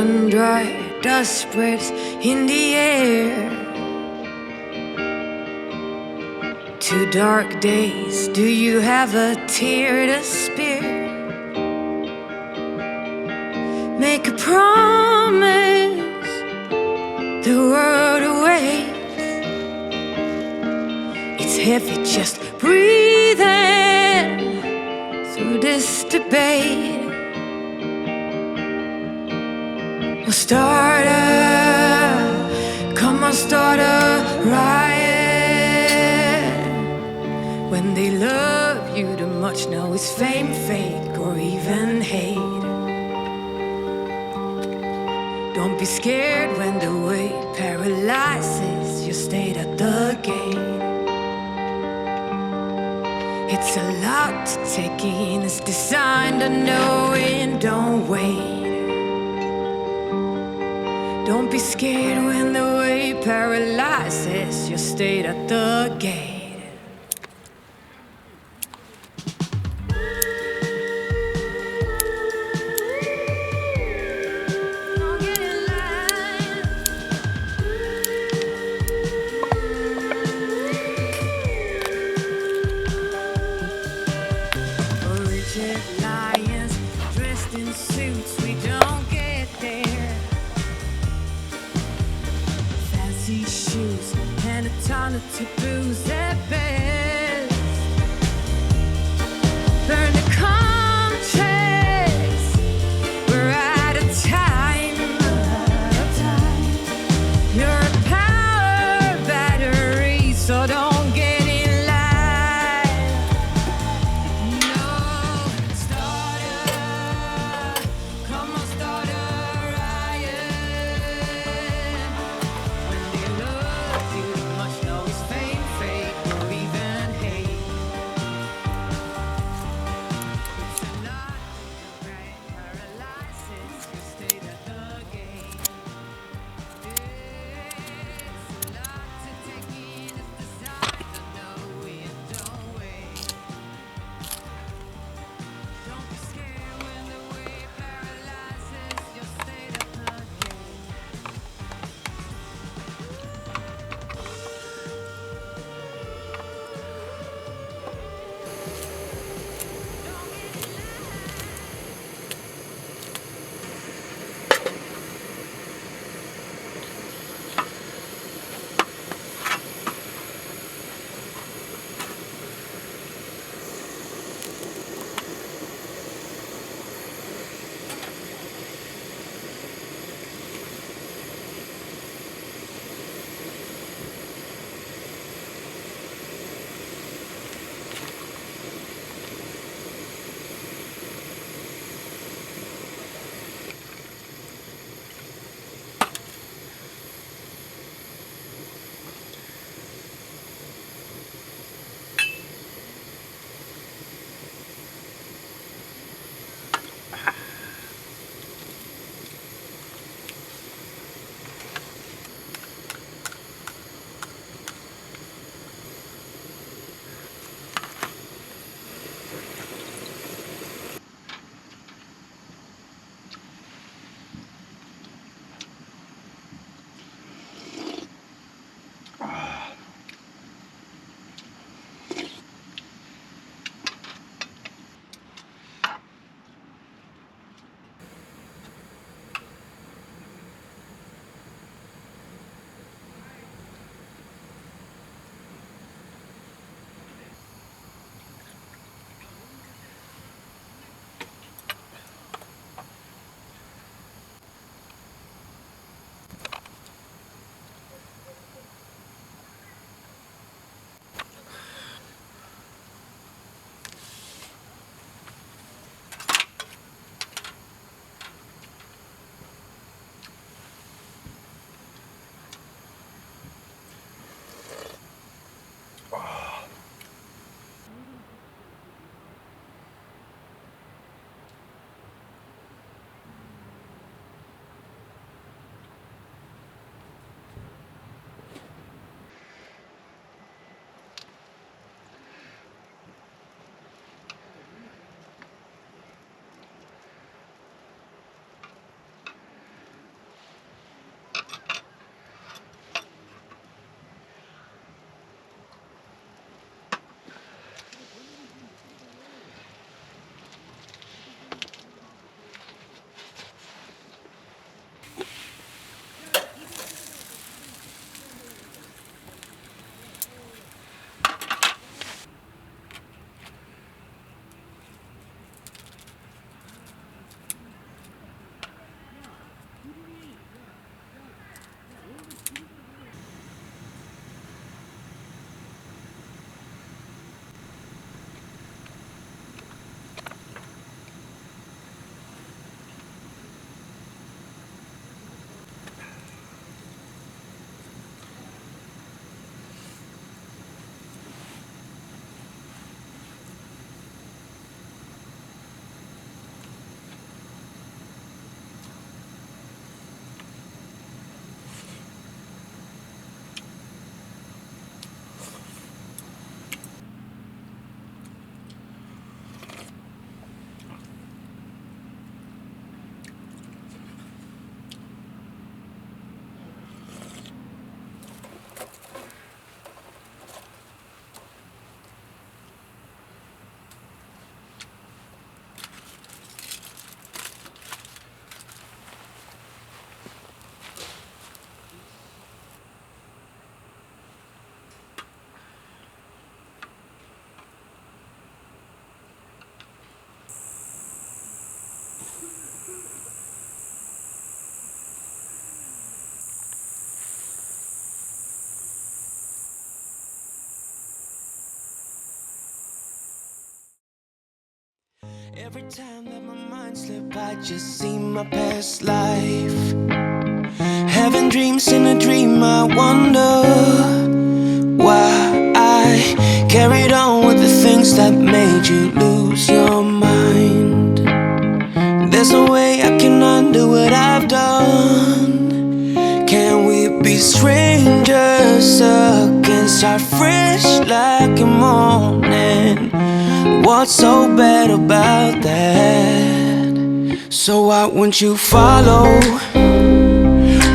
Run dry, dust spreads in the air. Two dark days, do you have a tear to spare? Make a promise, the world awaits. It's heavy just breathing through this debate. Well, start a, come on, start a riot. When they love you too much, now it's fame, fake, or even hate. Don't be scared when the weight paralyzes your state at the gate. It's a lot to take in, it's designed to know it, don't wait. Don't be scared when the weight paralyzes your state at the gate. Every time that my mind slip, I just see my past life. Having dreams in a dream, I wonder why I carried on with the things that made you lose your mind. There's no way I can undo what I've done. Can we be strangers again? Start fresh like a morning. What's so bad about that? So why won't you follow?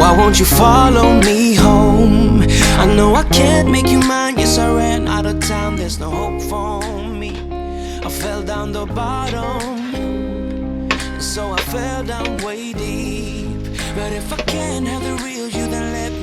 Why won't you follow me home? I know I can't make you mine. Yes, I ran out of time. There's no hope for me. I fell down the bottom. So I fell down way deep. But if I can't have the real you, then let